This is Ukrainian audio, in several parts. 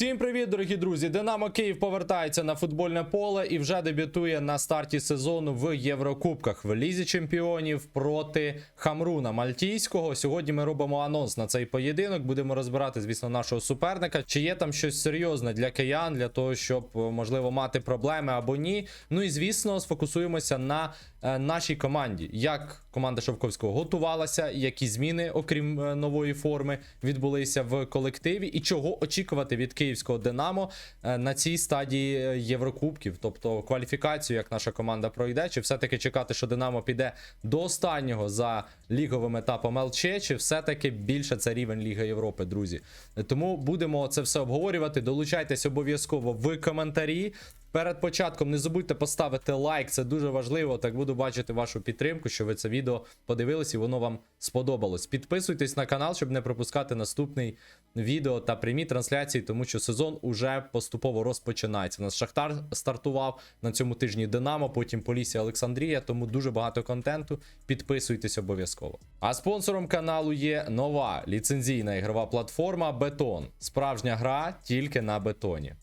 Всім привіт, дорогі друзі! Динамо Київ повертається на футбольне поле і вже дебютує на старті сезону в Єврокубках в Лізі Чемпіонів проти Хамруна Мальтійського. Сьогодні ми робимо анонс на цей поєдинок. Будемо розбирати, звісно, нашого суперника. Чи є там щось серйозне для киян, для того, щоб е, можливо мати проблеми або ні. Ну і звісно, сфокусуємося на е, нашій команді. Як команда Шовковського готувалася, які зміни, окрім е, нової форми, відбулися в колективі, і чого очікувати від київського Динамо е, на цій стадії е, Єврокубків, тобто кваліфікацію, як наша команда пройде, чи все-таки чекати, що Динамо піде до останнього за ліговим етапом ЛЧ, чи все-таки більше це рівень Ліги Європи, друзі. Тому будемо це все обговорювати. Долучайтесь обов'язково в коментарі. Перед початком не забудьте поставити лайк, це дуже важливо. Так буду бачити вашу підтримку, що ви це відео подивились і воно вам сподобалось. Підписуйтесь на канал, щоб не пропускати наступний відео та прямі трансляції, тому що сезон уже поступово розпочинається. У нас Шахтар стартував на цьому тижні Динамо, потім Полісся Олександрія, тому дуже багато контенту. Підписуйтесь обов'язково. А спонсором каналу є нова ліцензійна ігрова платформа Бетон. Справжня гра тільки на бетоні.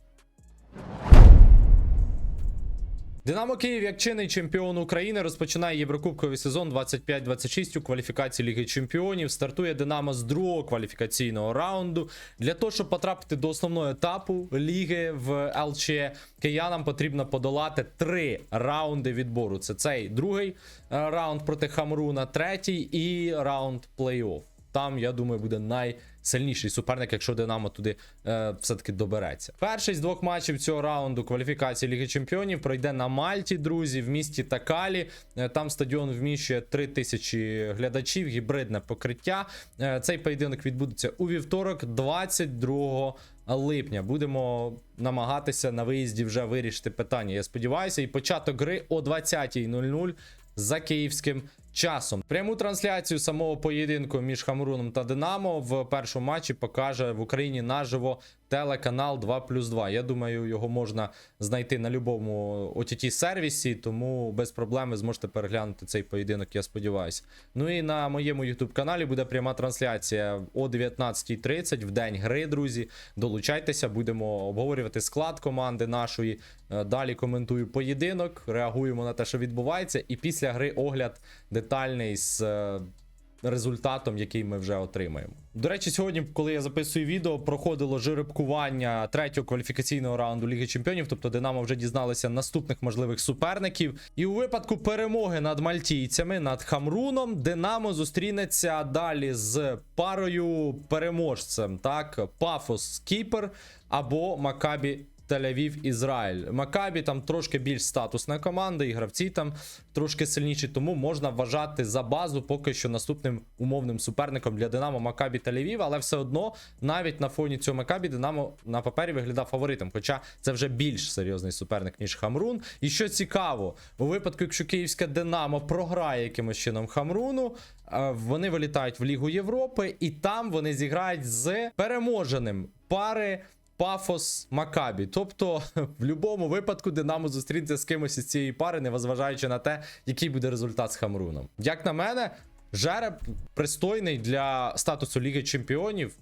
Динамо Київ, як чинний чемпіон України, розпочинає Єврокубковий сезон 25-26 у кваліфікації Ліги Чемпіонів. Стартує Динамо з другого кваліфікаційного раунду. Для того, щоб потрапити до основного етапу ліги в ЛЧ, киянам потрібно подолати три раунди відбору. Це цей другий е, раунд проти Хамруна, третій і раунд плей-офф. Там, я думаю, буде найсильніший суперник, якщо Динамо туди е, все-таки добереться. Перший з двох матчів цього раунду кваліфікації Ліги Чемпіонів пройде на Мальті, друзі, в місті Такалі. Е, там стадіон вміщує 3 тисячі глядачів, гібридне покриття. Е, цей поєдинок відбудеться у вівторок, 22 липня. Будемо намагатися на виїзді вже вирішити питання. Я сподіваюся, і початок гри о 20.00 за київським часом. Пряму трансляцію самого поєдинку між Хамруном та Динамо в першому матчі покаже в Україні наживо телеканал 2 плюс 2. Я думаю, його можна знайти на будь-якому ott сервісі, тому без проблем ви зможете переглянути цей поєдинок, я сподіваюся. Ну і на моєму YouTube каналі буде пряма трансляція о 19.30 в день гри, друзі. Долучайтеся, будемо обговорювати склад команди нашої. Е, Далі коментую поєдинок, реагуємо на те, що відбувається, і після гри огляд детальний з е, результатом, який ми вже отримаємо. До речі, сьогодні, коли я записую відео, проходило жеребкування третього кваліфікаційного раунду Ліги Чемпіонів. Тобто Динамо вже дізналися наступних можливих суперників. І у випадку перемоги над мальтійцями, над Хамруном, Динамо зустрінеться далі з парою переможцем. Так, Пафос Кіпер або Макабі Тель-Авів, Ізраїль. Макабі там трошки більш статусна команда, і гравці там трошки сильніші, тому можна вважати за базу поки що наступним умовним суперником для Динамо Макабі Тель-Авів, але все одно навіть на фоні цього Макабі Динамо на папері виглядав фаворитом. Хоча це вже більш серйозний суперник, ніж Хамрун. І що цікаво, у випадку, якщо київське Динамо програє якимось чином Хамруну, е, вони вилітають в Лігу Європи, і там вони зіграють з переможеним пари. Пафос Макабі. Тобто, в будь-якому випадку Динамо зустрінеться з кимось із цієї пари, незважаючи на те, який буде результат з Хамруном. Як на мене, жереб пристойний для статусу Ліги Чемпіонів.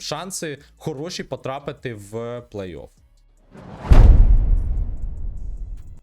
Шанси хороші потрапити в плей-офф.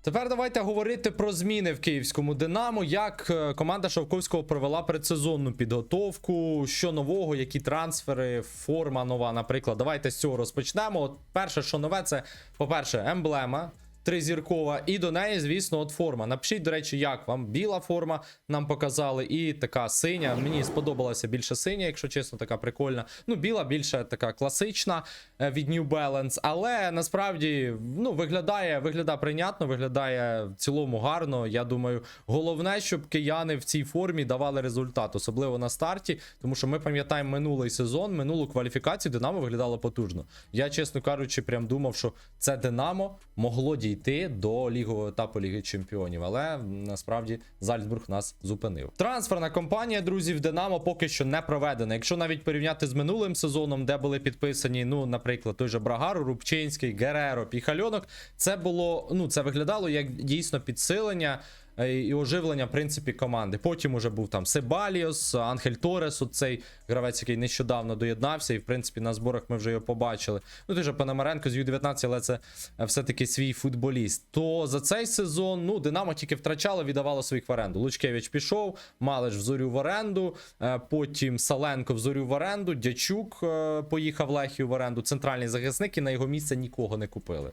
Тепер давайте говорити про зміни в київському Динамо. Як е, команда Шовковського провела предсезонну підготовку, що нового, які трансфери, форма нова, наприклад. Давайте з цього розпочнемо. От перше, що нове, це, по-перше, емблема. Тризіркова, і до неї, звісно, от форма. Напишіть, до речі, як вам біла форма нам показали, і така синя. Мені сподобалася більше синя, якщо чесно, така прикольна. Ну, біла більше така класична е, від New Balance, але насправді ну, виглядає, виглядає прийнятно, виглядає в цілому гарно. Я думаю, головне, щоб кияни в цій формі давали результат, особливо на старті, тому що ми пам'ятаємо минулий сезон, минулу кваліфікацію Динамо виглядало потужно. Я, чесно кажучи, прям думав, що це Динамо могло дійти до лігового етапу Ліги Чемпіонів, але насправді Зальцбург нас зупинив. Трансферна кампанія, друзі, в Динамо поки що не проведена. Якщо навіть порівняти з минулим сезоном, де були підписані, ну, наприклад, той же Брагару, Рубчинський, Гереро, Піхальонок, це було, ну, це виглядало як дійсно підсилення. Е, і оживлення, в принципі, команди. Потім уже був там Себаліос, Анхель Торес, оцей гравець, який нещодавно доєднався, і в принципі на зборах ми вже його побачили. Ну, ти же Пономаренко з Ю-19, але це е, все-таки свій футболіст. То за цей сезон, ну, Динамо тільки втрачало, віддавало своїх в оренду. Лучкевич пішов, Малиш в зорю в оренду, е, потім Саленко в зорю в оренду, Дячук поїхав Лехію в оренду, центральний захисник, і на його місце нікого не купили.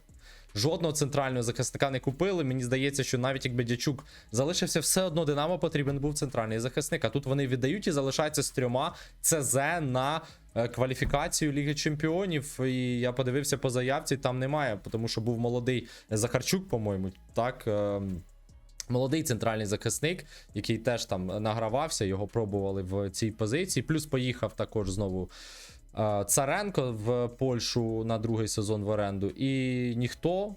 Жодного центрального захисника не купили. Мені здається, що навіть якби Дячук залишився, все одно Динамо потрібен був центральний захисник. А тут вони віддають і залишаються з трьома ЦЗ на е, кваліфікацію Ліги Чемпіонів. І я подивився по заявці, там немає, тому що був молодий Захарчук, по-моєму, так. ем, Молодий центральний захисник, який теж там награвався, його пробували в цій позиції. Плюс поїхав також знову Царенко в Польщу на другий сезон в оренду. І ніхто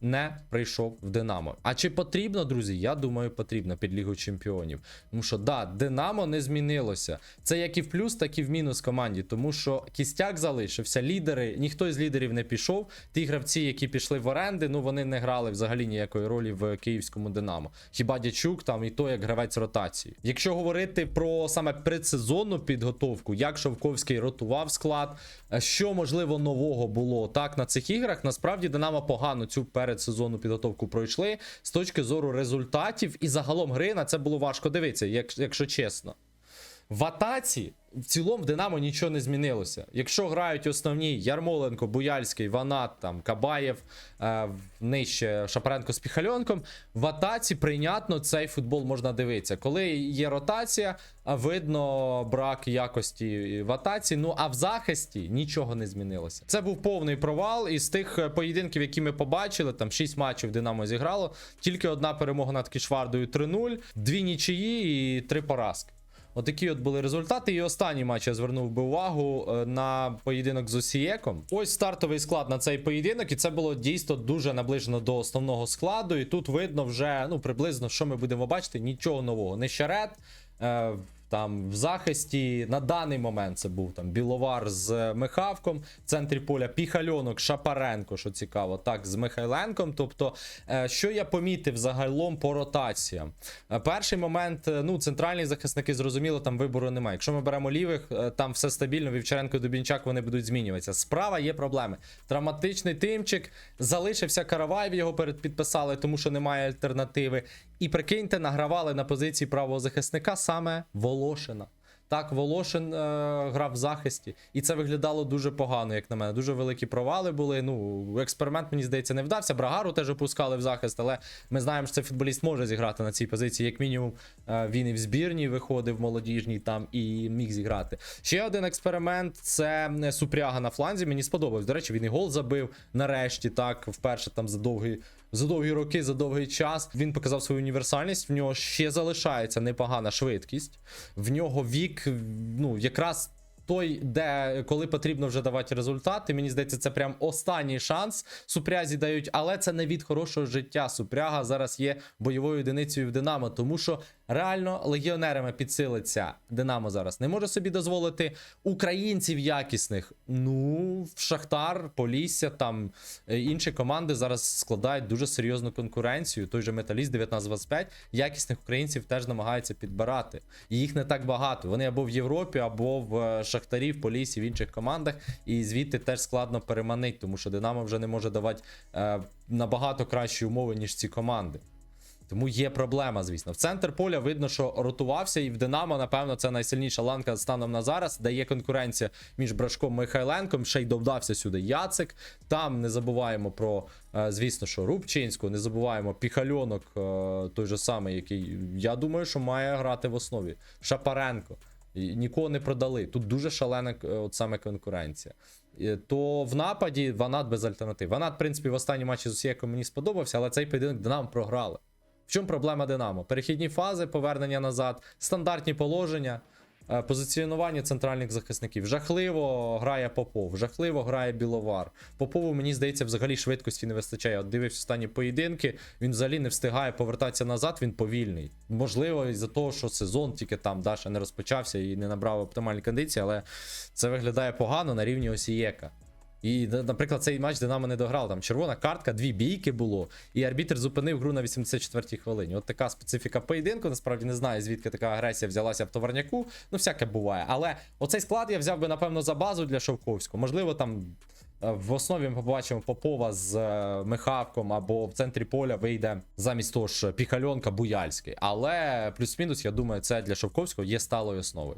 не прийшов в Динамо. А чи потрібно, друзі? Я думаю, потрібно під Лігу Чемпіонів. Тому що да, Динамо не змінилося. Це як і в плюс, так і в мінус команді. Тому що кістяк залишився, лідери, ніхто з лідерів не пішов. Ті гравці, які пішли в оренди, ну вони не грали взагалі ніякої ролі в київському Динамо. Хіба Дячук там і то як гравець ротації. Якщо говорити про саме предсезонну підготовку, як Шовковський ротував склад, е, що можливо нового було так на цих іграх, насправді Динамо погано цю передсезонну підготовку пройшли з точки зору результатів і загалом гри на це було важко дивитися, як, якщо чесно. В атаці в цілому в Динамо нічого не змінилося. Якщо грають основні Ярмоленко, Буяльський, Ванат, там, Кабаєв, е, нижче Шапаренко з Піхальонком, в атаці прийнятно цей футбол можна дивитися. Коли є ротація, видно брак якості в атаці. Ну а в захисті нічого не змінилося. Це був повний провал. Із тих е, поєдинків, які ми побачили, там 6 матчів Динамо зіграло, тільки одна перемога над Кішвардою 3-0, дві нічиї і три поразки. Отакі от були результати. І останній матч я звернув би увагу е, на поєдинок з Осієком. Ось стартовий склад на цей поєдинок, і це було дійсно дуже наближено до основного складу. І тут видно вже ну приблизно, що ми будемо бачити. Нічого нового. Не щарет. Е, там в захисті на даний момент це був там Біловар з Михавком, в центрі поля Піхальонок, Шапаренко, що цікаво, так, з Михайленком. Тобто, е, що я помітив загалом по ротаціям? Е, Перший момент, е, ну, центральні захисники зрозуміло, там вибору немає. Якщо ми беремо лівих, е, там все стабільно, Вівчаренко і Дубінчак вони будуть змінюватися. Справа є проблеми. Травматичний тимчик, залишився Караваєв, його передпідписали, тому що немає альтернативи. І прикиньте, награвали на позиції правого захисника саме Волошина. Так, Волошин е, грав в захисті, і це виглядало дуже погано, як на мене. Дуже великі провали були. Ну, експеримент, мені здається, не вдався. Брагару теж опускали в захист, але ми знаємо, що цей футболіст може зіграти на цій позиції. Як мінімум, е, він і в збірній виходив молодіжній там і міг зіграти. Ще один експеримент це е, Супряга на фланзі. Мені сподобався. До речі, він і гол забив нарешті, так, вперше там за довгий за довгі роки, за довгий час. Він показав свою універсальність. В нього ще залишається непогана швидкість. В нього вік, ну, якраз. Той, де коли потрібно вже давати результати, мені здається, це прям останній шанс. Супрязі дають, але це не від хорошого життя. Супряга зараз є бойовою одиницею в Динамо, тому що реально легіонерами підсилиться Динамо зараз. Не може собі дозволити українців якісних. Ну, в Шахтар, Полісся, там е, інші команди зараз складають дуже серйозну конкуренцію. Той же Металіст 19-25 якісних українців теж намагаються підбирати. І їх не так багато. Вони або в Європі, або в е, Шахтарі, в Полісі, в інших командах. І звідти теж складно переманити, тому що Динамо вже не може давати е, набагато кращі умови, ніж ці команди. Тому є проблема, звісно. В центр поля видно, що ротувався, і в Динамо, напевно, це найсильніша ланка станом на зараз, де є конкуренція між Брашком і Михайленком. Ще й додався сюди Яцик. Там не забуваємо про, е, звісно, що Рубчинську, не забуваємо Піхальонок, е, той же самий, який я думаю, що має грати в основі. Шапаренко. Нікого не продали. Тут дуже шалена е, от саме конкуренція. То в нападі Ванат без альтернатив. Ванат, в принципі, в останній матчі з Осієком мені сподобався, але цей поєдинок Динамо програли. В чому проблема Динамо? Перехідні фази, повернення назад, стандартні положення, е, позиціонування центральних захисників. Жахливо грає Попов, жахливо грає Біловар. Попову, мені здається, взагалі швидкості не вистачає. От дивився останні поєдинки, він взагалі не встигає повертатися назад, він повільний. Можливо, із-за того, що сезон тільки там Даша не розпочався і не набрав оптимальні кондиції, але це виглядає погано на рівні Осієка. І, наприклад, цей матч Динамо не дограв. Там червона картка, дві бійки було, і арбітр зупинив гру на 84-й хвилині. От така специфіка поєдинку. Насправді не знаю, звідки така агресія взялася в товарняку. Ну, всяке буває. Але оцей склад я взяв би, напевно, за базу для Шовковського. Можливо, там. е, В основі ми побачимо Попова з е, Михавком або в центрі поля вийде замість того ж Піхальонка Буяльський. Але плюс-мінус, я думаю, це для Шовковського є сталою основою.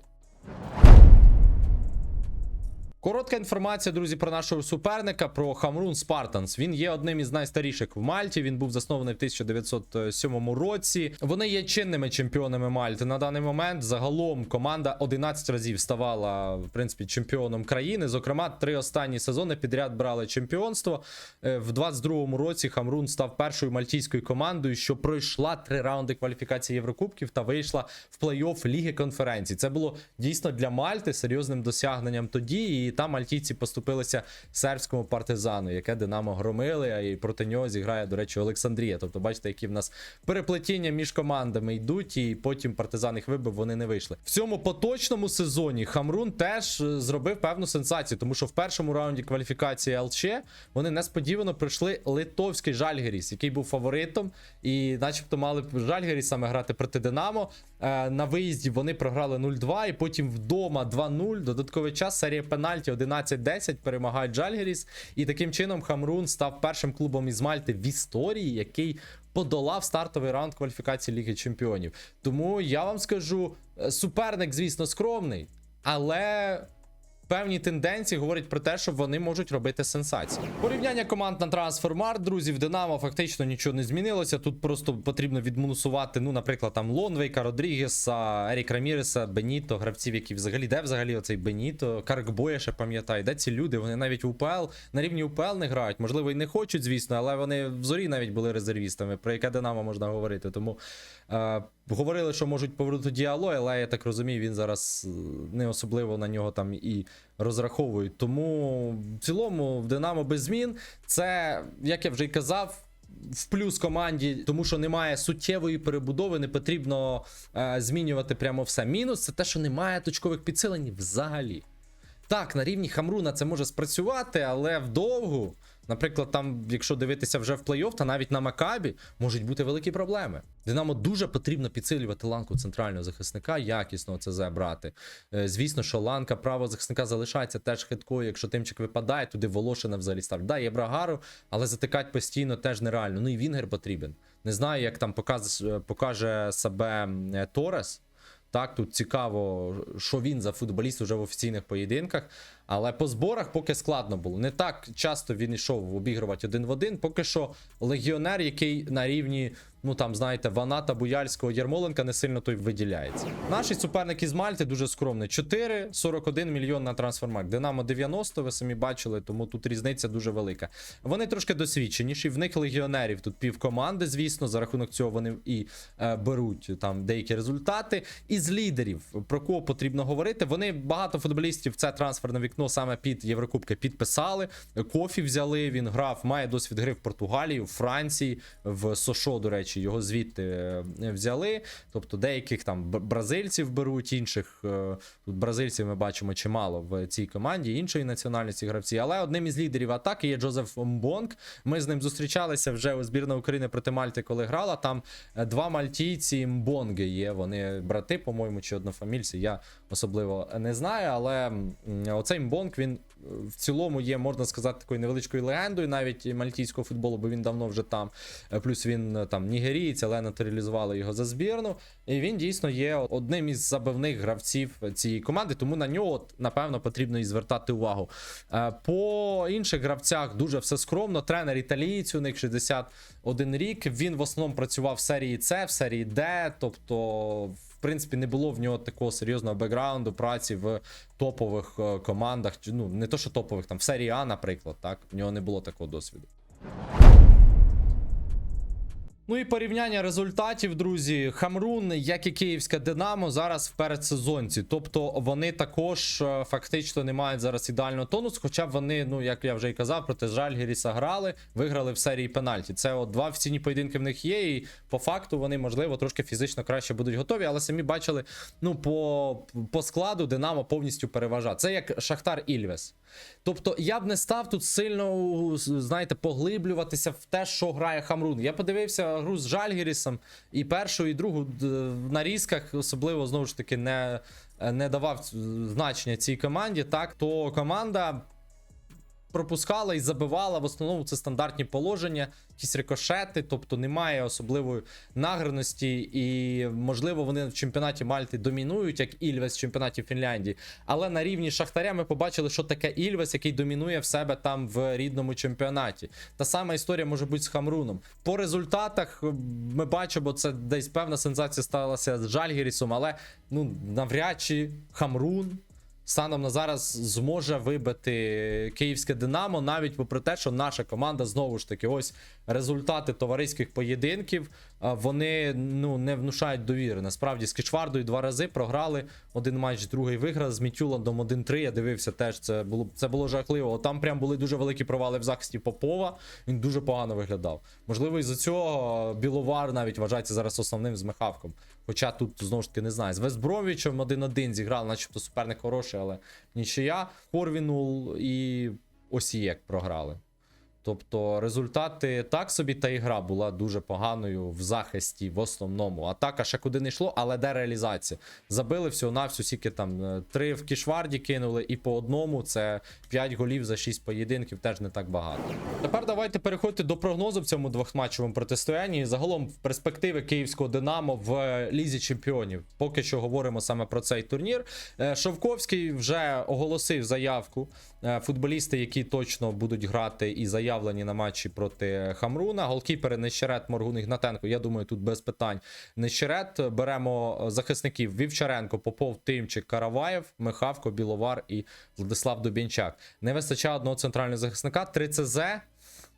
Коротка інформація, друзі, про нашого суперника, про Хамрун Спартанс. Він є одним із найстаріших в Мальті. Він був заснований в 1907 році. Вони є чинними чемпіонами Мальти на даний момент. Загалом команда 11 разів ставала в принципі чемпіоном країни. Зокрема, три останні сезони підряд брали чемпіонство. Е, В 22-му році Хамрун став першою мальтійською командою, що пройшла три раунди кваліфікації Єврокубків та вийшла в плей-офф Ліги конференцій. Це було дійсно для Мальти серйозним досягненням тоді. І там мальтійці поступилися сербському партизану, яке Динамо громили. А і проти нього зіграє, до речі, Олександрія. Тобто, бачите, які в нас переплетіння між командами йдуть, і потім партизан їх вибив, вони не вийшли. В цьому поточному сезоні Хамрун теж е, зробив певну сенсацію, тому що в першому раунді кваліфікації ЛЧ вони несподівано пройшли литовський Жальгеріс, який був фаворитом, і, начебто, мали Жальгеріс саме грати проти Динамо. Е, На виїзді вони програли 0-2, і потім вдома 2-0. Додатковий час, серія пенальті 11-10 перемагають Джальгеріс. І таким чином Хамрун став першим клубом із Мальти в історії, який подолав стартовий раунд кваліфікації Ліги Чемпіонів. Тому я вам скажу, е, суперник, звісно, скромний, але. Певні тенденції говорять про те, що вони можуть робити сенсації. Порівняння команд на трансфермарт, друзі, в Динамо фактично нічого не змінилося. Тут просто потрібно відмінусувати, ну, наприклад, там Лонвейка, Родрігеса, Ерік Раміреса, Беніто, гравців, які взагалі де взагалі оцей Беніто, Каркбоя ще пам'ятаю, де ці люди? Вони навіть в УПЛ на рівні УПЛ не грають. Можливо, і не хочуть, звісно, але вони в зорі навіть були резервістами, про яке Динамо можна говорити. Тому е, говорили, що можуть повернути діало, але я так розумію, він зараз е, не особливо на нього там і розраховують. Тому в цілому в Динамо без змін. Це, як я вже й казав. В плюс команді, тому що немає суттєвої перебудови, не потрібно е, змінювати прямо все. Мінус це те, що немає точкових підсилень взагалі. Так, на рівні Хамруна це може спрацювати, але вдовгу, наприклад, там, якщо дивитися вже в плей-офф, та навіть на Макабі можуть бути великі проблеми. Динамо дуже потрібно підсилювати ланку центрального захисника, якісно це забрати. Е, Звісно, що ланка правого захисника залишається теж хиткою. Якщо тимчик випадає, туди Волошина взагалі ставлять. Да, є Брагару, але затикати постійно теж нереально. Ну і Вінгер потрібен. Не знаю, як там покаже, покаже себе е, Торес. Так, тут цікаво, що він за футболіст уже в офіційних поєдинках. Але по зборах поки складно було. Не так часто він йшов обігрувати один в один. Поки що легіонер, який на рівні, ну там, знаєте, Ваната, Буяльського, Ярмоленка не сильно той виділяється. Наш суперник із Мальти дуже скромний. 4,41 мільйон на трансфермарк. Динамо 90, ви самі бачили, тому тут різниця дуже велика. Вони трошки досвідченіші. В них легіонерів тут пів команди, звісно. За рахунок цього вони і е, беруть там деякі результати. Із лідерів, про кого потрібно говорити, вони багато футболістів це трансферне вікно саме під Єврокубки підписали. Кофі взяли. Він грав, має досвід гри в Португалії, в Франції, в Сошо, до речі, його звідти е, взяли. Тобто деяких там бразильців беруть, інших е, тут бразильців ми бачимо чимало в цій команді, іншої національності гравці. Але одним із лідерів атаки є Джозеф Мбонг. Ми з ним зустрічалися вже у збірна України проти Мальти, коли грала. Там е, два мальтійці Мбонги є. Вони брати, по-моєму, чи однофамільці. Я особливо не знаю, але оцей Мбонг він в цілому є, можна сказати, такою невеличкою легендою навіть мальтійського футболу, бо він давно вже там. Е, Плюс він е, там нігерієць, але натуралізували його за збірну. І він дійсно є одним із забивних гравців цієї команди, тому на нього напевно потрібно і звертати увагу. Е, По інших гравцях дуже все скромно. Тренер італієць, у них 61 рік. Він в основному працював в серії С, в серії Д, тобто. Принципі, не було в нього такого серйозного бекграунду праці в топових е, командах. Ну, не то, що топових, там в серії А, наприклад, так. В нього не було такого досвіду. Ну і порівняння результатів, друзі. Хамрун, як і Київська Динамо, зараз в передсезонці. Тобто вони також е, фактично не мають зараз ідеального тонусу, хоча б вони, ну як я вже і казав, проти Жальгіріса грали, виграли в серії пенальті. Це от два офіційні поєдинки в них є, і по факту вони, можливо, трошки фізично краще будуть готові, але самі бачили, ну, по, по складу Динамо повністю переважає. Це як Шахтар Ільвес. Тобто я б не став тут сильно, знаєте, поглиблюватися в те, що грає Хамрун. Я подивився гру з Жальгірісом і першу, і другу на в нарізках, особливо знову ж таки, не, не давав значення цій команді. Так, то команда пропускала і забивала. В основному це стандартні положення, якісь рикошети, тобто немає особливої награності, і можливо вони в чемпіонаті Мальти домінують, як Ільвес в чемпіонаті Фінляндії. Але на рівні Шахтаря ми побачили, що таке Ільвес, який домінує в себе там в рідному чемпіонаті. Та сама історія може бути з Хамруном. По результатах е, ми бачимо, це десь певна сенсація сталася з Жальгірісом, але ну навряд чи Хамрун станом на зараз зможе вибити київське Динамо, навіть попри те, що наша команда знову ж таки, ось результати товариських поєдинків. Вони ну не внушають довіри. Насправді з Кичвардою два рази програли один матч, другий виграв з Мітюландом 1-3. Я дивився теж. Це було це було жахливо. Там прям були дуже великі провали в захисті Попова. Він дуже погано виглядав. Можливо, із-за цього Біловар навіть вважається зараз основним з. Хоча тут знову ж таки не знаю. З Вестбровічем 1-1 зіграв, начебто суперник хороший, але нічия. Корвінул і Осієк програли. Тобто результати так собі, та ігра була дуже поганою в захисті в основному. Атака ще куди не йшло, але де реалізація? Забили всього на всю, скільки там е, три в кішварді кинули, і по одному це 5 голів за 6 поєдинків, теж не так багато. Тепер давайте переходити до прогнозу в цьому двохматчевому протистоянні. Загалом в перспективи київського Динамо в лізі чемпіонів. Поки що говоримо саме про цей турнір. Е, Шовковський вже оголосив заявку. Е, Футболісти, які точно будуть грати і заявлені на матчі проти Хамруна. Голкіпери Нещерет, Моргун Ігнатенко. Я думаю, тут без питань. Нещерет беремо захисників Вівчаренко, Попов, Тимчик, Караваєв, Михавко, Біловар і Владислав Дубінчак. Не вистачає одного центрального захисника. 3 ЦЗ.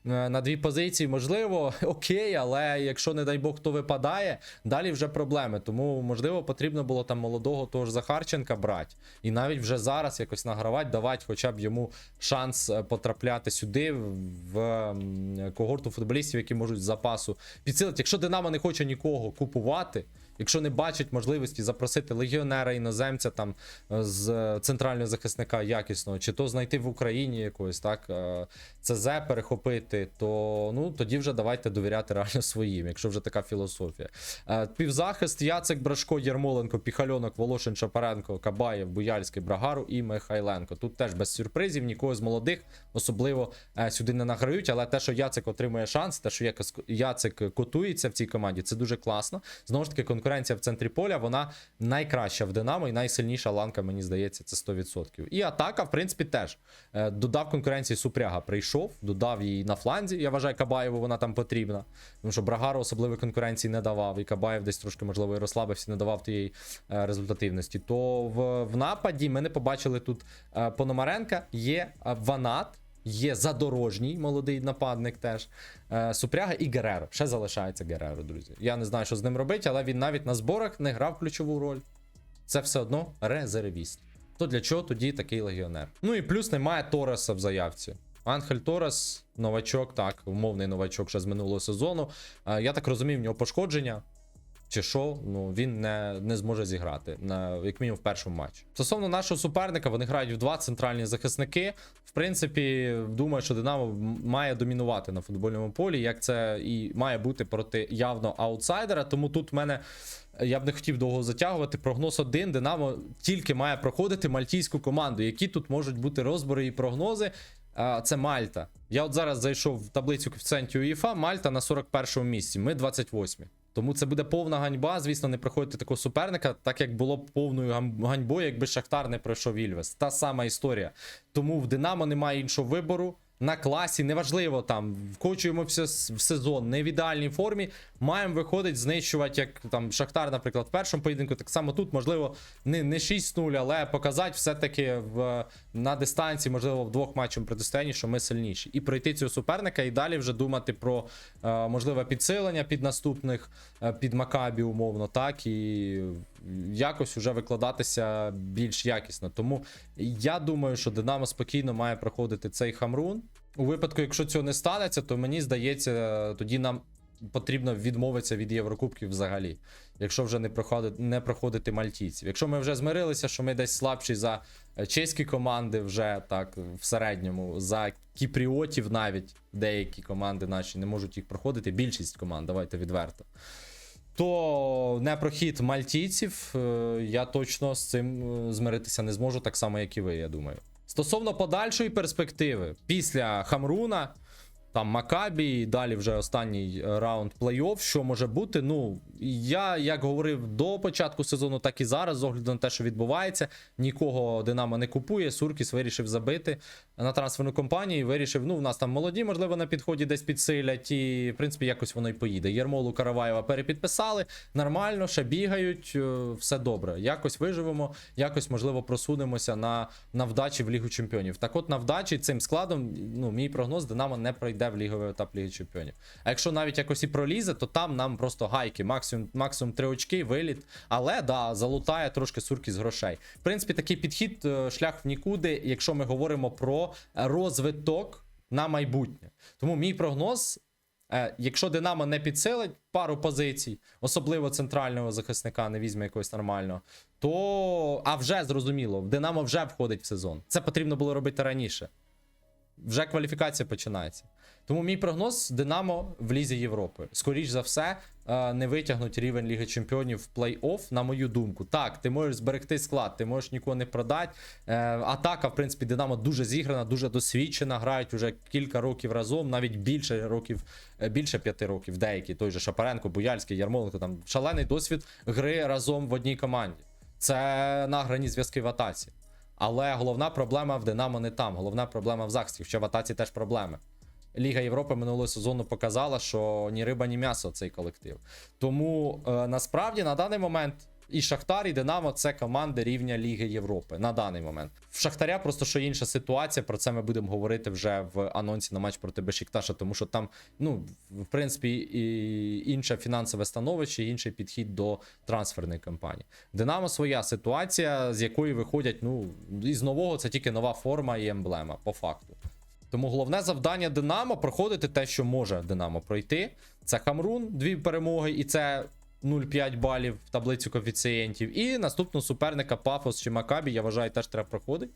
Е, На дві позиції, можливо, окей, але якщо, не дай Бог, хто випадає, далі вже проблеми. Тому, можливо, потрібно було там молодого того ж Захарченка брати. І навіть вже зараз якось награвати, давати хоча б йому шанс е, потрапляти сюди, в когорту футболістів, які можуть з запасу підсилити. Якщо Динамо не хоче нікого купувати, якщо не бачить можливості запросити легіонера іноземця там е, з центрального захисника якісного, чи то знайти в Україні якогось, так е, ЦЗ перехопити, то ну тоді вже давайте довіряти реально своїм, якщо вже така філософія. Е, Півзахист Яцек Брашко, Єрмоленко, Піхальонок, Волошин, Шапаренко, Кабаєв, Буяльський, Брагару і Михайленко. Тут теж без сюрпризів, нікого з молодих особливо сюди не награють. Але те, що Яцек отримує шанс, те, що Яцек котується в цій команді, це дуже класно. Знову ж таки, конкуренція в центрі поля, вона найкраща в Динамо і найсильніша ланка, мені здається, це 100%. І атака, в принципі, теж Е, додав конкуренції Супряга. Прийшов, додав її на фланзі. Я вважаю, Кабаєву вона там потрібна. Тому що Брагару особливої конкуренції не давав, і Кабаєв десь трошки, можливо, і розслабився, не давав тієї е, результативності. То в, в нападі ми не побачили тут е, Пономаренка, є Ванат. Є задорожній молодий нападник теж. Е, Супряга і Гереро. Ще залишається Гереро, друзі. Я не знаю, що з ним робити, але він навіть на зборах не грав ключову роль. Це все одно резервіст. То для чого тоді такий легіонер? Ну і плюс немає Тореса в заявці. Анхель Торес, новачок, так, умовний новачок ще з минулого сезону. Е, Я так розумію, в нього пошкодження. Чи що, ну він не, не зможе зіграти на як мінімум в першому матчі. Стосовно нашого суперника, вони грають в два центральні захисники. В принципі, думаю, що Динамо має домінувати на футбольному полі, як це і має бути проти явно аутсайдера. Тому тут в мене е, я б не хотів довго затягувати. Прогноз один. Динамо тільки має проходити мальтійську команду. Які тут можуть бути розбори і прогнози? Це Мальта. Я от зараз зайшов в таблицю коефіцієнтів УЄФА. Мальта на 41-му місці. Ми 28. Тому це буде повна ганьба. Звісно, не проходити такого суперника, так як було б повною ганьбою, якби Шахтар не пройшов Ільвес. Та сама історія. Тому в Динамо немає іншого вибору. На класі, неважливо там, вкочуємо все с- в сезон, не в ідеальній формі. Маємо виходить знищувати, як там Шахтар, наприклад, в першому поєдинку. Так само тут, можливо, не, не 6-0, але показати все-таки в, на дистанції, можливо, в двох матчах протистоянні, що ми сильніші. І пройти цього суперника, і далі вже думати про е, можливе підсилення під наступних, е, під Макабі, умовно, так, і якось вже викладатися більш якісно. Тому я думаю, що Динамо спокійно має проходити цей хамрун. У випадку, якщо цього не станеться, то мені здається, тоді нам потрібно відмовитися від Єврокубків взагалі. Якщо вже не проходити, не проходити мальтійців. Якщо ми вже змирилися, що ми десь слабші за е, чеські команди, вже так в середньому, за кіпріотів навіть деякі команди наші не можуть їх проходити. Більшість команд, давайте відверто. То не прохід мальтійців, е, я точно з цим е, змиритися не зможу, так само, як і ви, я думаю. Стосовно подальшої перспективи, після Хамруна, там Макабі, і далі вже останній е, раунд плей-офф, що може бути. Ну, я як говорив до початку сезону, так і зараз, з огляду на те, що відбувається, нікого Динамо не купує. Суркіс вирішив забити на трансферну компанію. Вирішив, ну, в нас там молоді, можливо, на підході десь підсилять, і в принципі якось воно й поїде. Єрмолу Караваєва перепідписали, нормально, ще бігають, е, все добре. Якось виживемо, якось, можливо, просунемося на, на вдачі в Лігу Чемпіонів. Так от на вдачі цим складом, ну, мій прогноз, Динамо не пройде в ліговий етап Ліги Чемпіонів. А якщо навіть якось і пролізе, то там нам просто гайки, максимум, максимум 3 очки, виліт. Але да, залутає трошки сурки з грошей. В принципі, такий підхід, е, шлях в нікуди, якщо ми говоримо про розвиток на майбутнє. Тому мій прогноз. Е, Якщо Динамо не підсилить пару позицій, особливо центрального захисника не візьме якогось нормального, то а вже зрозуміло, в Динамо вже входить в сезон. Це потрібно було робити раніше. Вже кваліфікація починається. Тому мій прогноз: Динамо в Лізі Європи. Скоріш за все, е, не витягнуть рівень Ліги Чемпіонів в плей-офф, на мою думку. Так, ти можеш зберегти склад, ти можеш нікого не продати. Е, Атака, в принципі, Динамо дуже зіграна, дуже досвідчена. Грають вже кілька років разом, навіть більше років, е, більше п'яти років. Деякі той же Шапаренко, Буяльський, Ярмоленко. Там шалений досвід гри разом в одній команді. Це награні зв'язки в атаці. Але головна проблема в Динамо не там. Головна проблема в захисті. Хоча в атаці теж проблеми. Ліга Європи минулого сезону показала, що ні риба, ні м'ясо цей колектив. Тому е, насправді на даний момент і Шахтар, і Динамо це команди рівня Ліги Європи. На даний момент. В Шахтаря просто що інша ситуація. Про це ми будемо говорити вже в анонсі на матч проти Бешікташа, тому що там, ну, в принципі, і інше фінансове становище, і інший підхід до трансферної кампанії. Динамо своя ситуація, з якої виходять, ну, із нового це тільки нова форма і емблема, по факту. Тому головне завдання Динамо проходити те, що може Динамо пройти. Це Хамрун, дві перемоги, і це 0,5 балів в таблицю коефіцієнтів. І наступного суперника Пафос чи Макабі, я вважаю, теж треба проходити.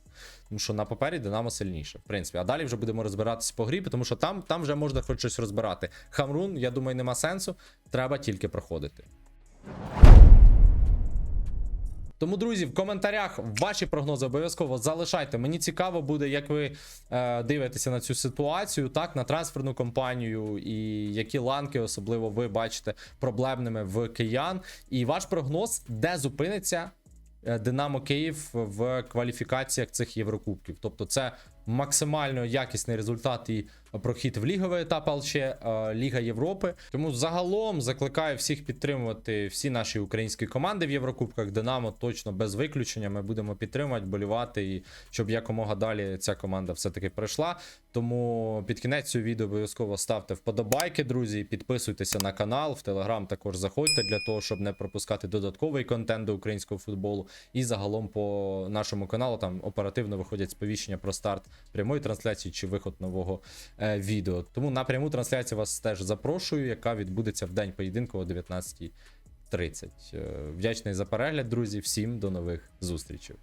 Тому що на папері Динамо сильніше. В принципі, а далі вже будемо розбиратися по грі, тому що там, там вже можна хоч щось розбирати. Хамрун, я думаю, нема сенсу. Треба тільки проходити. Тому, друзі, в коментарях ваші прогнози обов'язково залишайте. Мені цікаво буде, як ви е, дивитеся на цю ситуацію, так, на трансферну компанію, і які ланки особливо ви бачите проблемними в киян. І ваш прогноз, де зупиниться е, Динамо Київ в кваліфікаціях цих Єврокубків. Тобто, це максимально якісний результат і прохід в ліговий етап ЛЧ, е, Ліга Європи. Тому загалом закликаю всіх підтримувати всі наші українські команди в Єврокубках. Динамо точно без виключення. Ми будемо підтримувати, болівати, і щоб якомога далі ця команда все-таки пройшла. Тому під кінець цього відео обов'язково ставте вподобайки, друзі. Підписуйтеся на канал, в Телеграм також заходьте для того, щоб не пропускати додатковий контент до українського футболу. І загалом по нашому каналу там оперативно виходять сповіщення про старт прямої трансляції чи виход нового е, відео. Тому на пряму трансляцію вас теж запрошую, яка відбудеться в день поєдинку о 19.30. Е, Вдячний за перегляд, друзі. Всім до нових зустрічей.